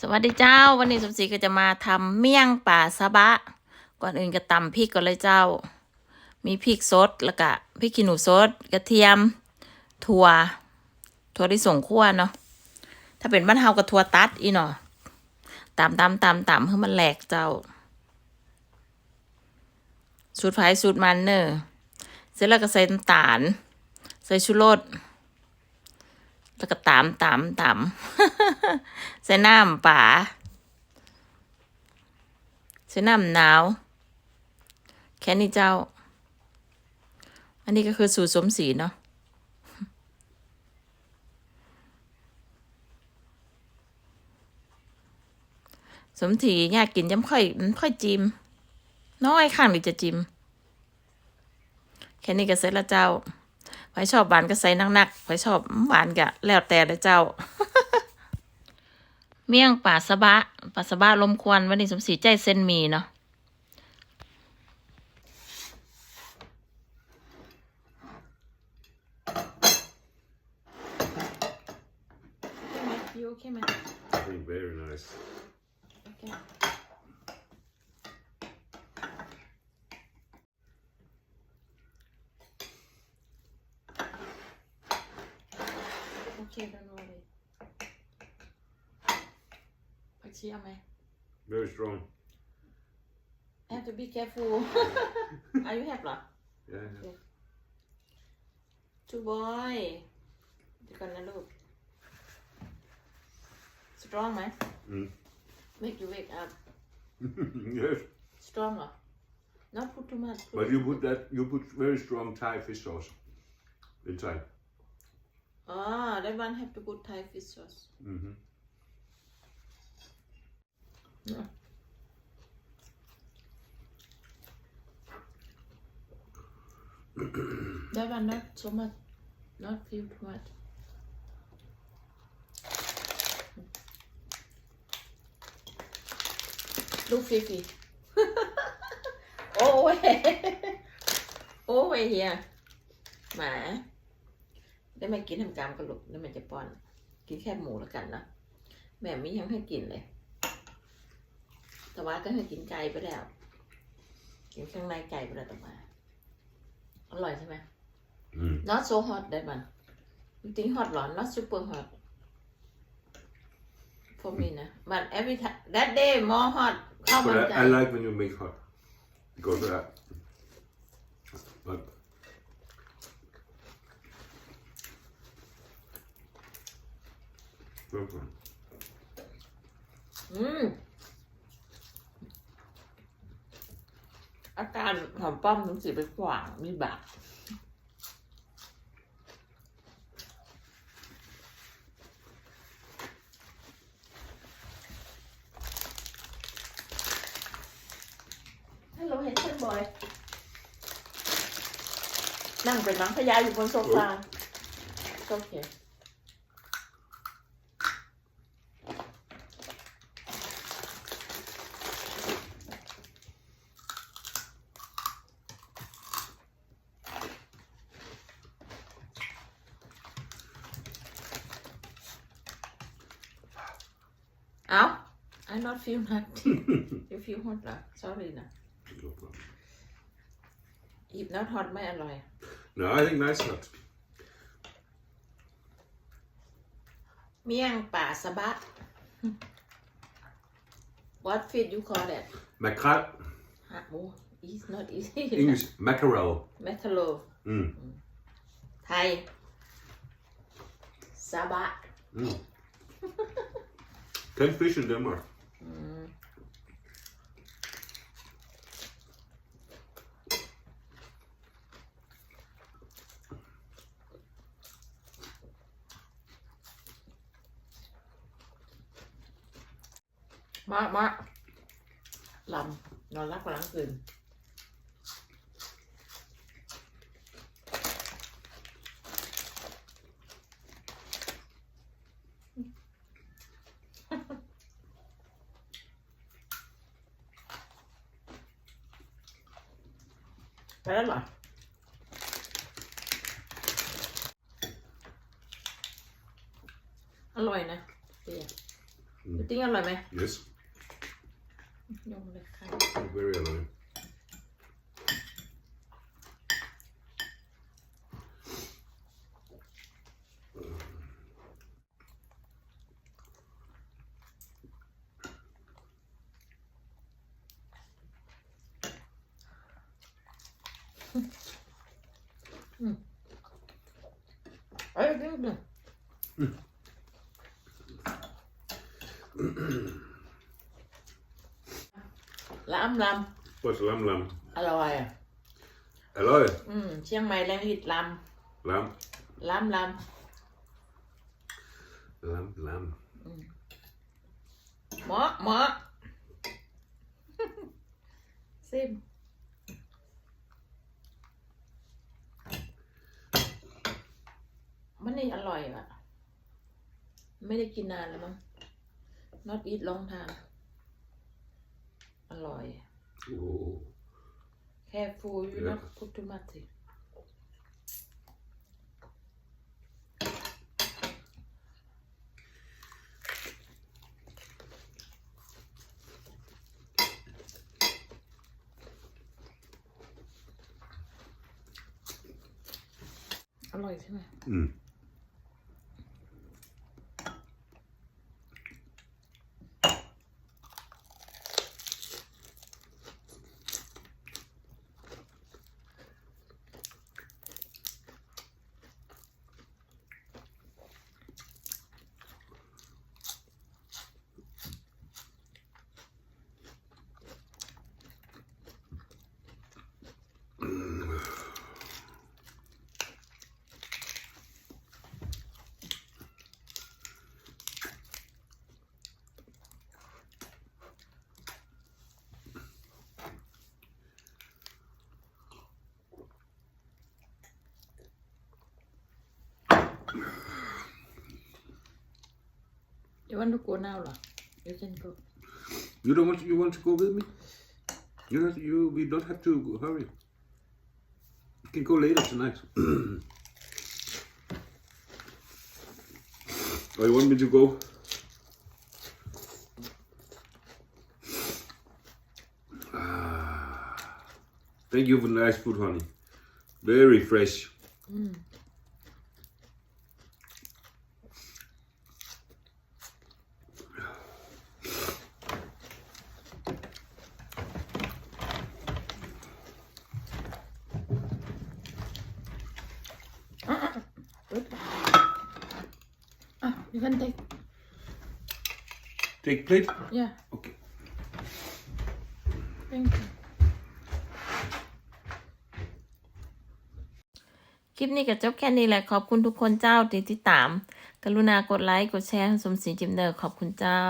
สวัสดีเจ้า วันนี้สมศรีก็จะมาทำเมี่ยงป่าซาบะ ก่อนอื่นก็ตำพริกก่อนเลยเจ้า มีพริกสดแล้วก็พริกขี้หนูสดกระเทียม ถั่ว ถั่วที่ส่งคั่วเนาะถ้าเป็นบ้านเฮาก็ถั่วตัดอีเนาะตำตำตำตำให้มันแหลกเจ้า สูตรไผ่สูตรมันเนอะเสร็จแล้วก็ใส่น้ำตาล ใส่ชูรส แล้วก็ตามตามตามใส่น้ำป่าใส่น้ำหนาว แค่นี้เจ้า อันนี้ก็คือสูตรสมศรีเนาะสมศรีอยากกินย้ำค่อยมันค่อยจิม น้อยข้างหรือจะจิม แค่นี้ก็เสร็จแล้วเจ้า ใครชอบหวานก็ใส่นักๆใครชอบหวานก็แล้วแต่เลยเจ้า เมี่ยงป่าสะบะป่าสะบะลมควันวันนี้สมศรีใจเส้นหมีเนาะ You okay, man? I think very nice. Okay. Okay, don't worry. ผักชี เอาไหม Very strong. have to be careful are you have เหรอ Yeah, yeah. two boy เดี๋ยวก่อนนะลูก strong ไหม Mm. make you wake up yes. strong เหรอ not put too much put But you put that you put very strong Thai fish sauce inside. Ah, that one have the good Thai fish sauce. Mm-hmm. Yeah. that one not so much, not few too much. Look, Fifi. oh, over here. Over here. Meh. ได้มากินทำกรรมกระลุกแล้วมันจะป้อน กินแค่หมูแล้วกันนะแม่ไม่ยังให้กินเลย แต่ว่าก็ให้กินไก่ไปแล้ว กินข้างในไก่ไปแล้วแต่ว่าอร่อยใช่ไหม Mm. not so hot that one you think hot หรอ not super hot for me นะ but every time that day more hot ข้าวมัน But ไก่ I, I like when you make hot because uh, but Okay. อืมอาการหอมป้อมถึงสิไปขวางมีบากฮัลโหลเห็นเช่นบอย นั่งเป็นนังพยาอยู่บนโซฟาโอเค เอา I not feel nothing you feel hot เหรอ sorry นะ No problem. if not hot ไม่อร่อย No, I think nice hot. เมี่ยงป่าสะบะ what fish you call that Mackerel. ฮะโอ้ is not easy English mackerel. แมคคาโล Mm. ไทยสะบะ Mm. Can fish in Denmark. มามาลำนอนรับกลางคืน ไปแล้วเหรออร่อยนะเตี้ย Mm. ยูติ้งอร่อยไหม Yes, ยงเลยค่ะ very annoying. Ơi, cái được. Lắm lắm, What's lamb lamb? rồi. Hello, Ừ, chiang mày lên thịt lắm, lamb, lắm lắm. lamb, lamb. Mó, mó. Xem. Món này อ ร่อยอะไม่ได้กินนานแล้วมั้ง not eat long time อร่อย Oh, careful you Yeah. not put too much สิอร่อยใช่ไหม mm. You want to go now, lah? You can go. You don't want. You want to go with me? You don't. You. We don't have to go, hurry. You can go later tonight. oh, you want me to go? Ah. Thank you for the nice food, honey. Very fresh. Mm. You can take Take plate. Yeah Okay. Thank you คลิปนี้ก็จบแค่นี้แหละ ขอบคุณทุกคนเจ้าที่ติดตาม กรุณากดไลค์ กดแชร์ให้สมศรีจิมเนอร์ ขอบคุณเจ้า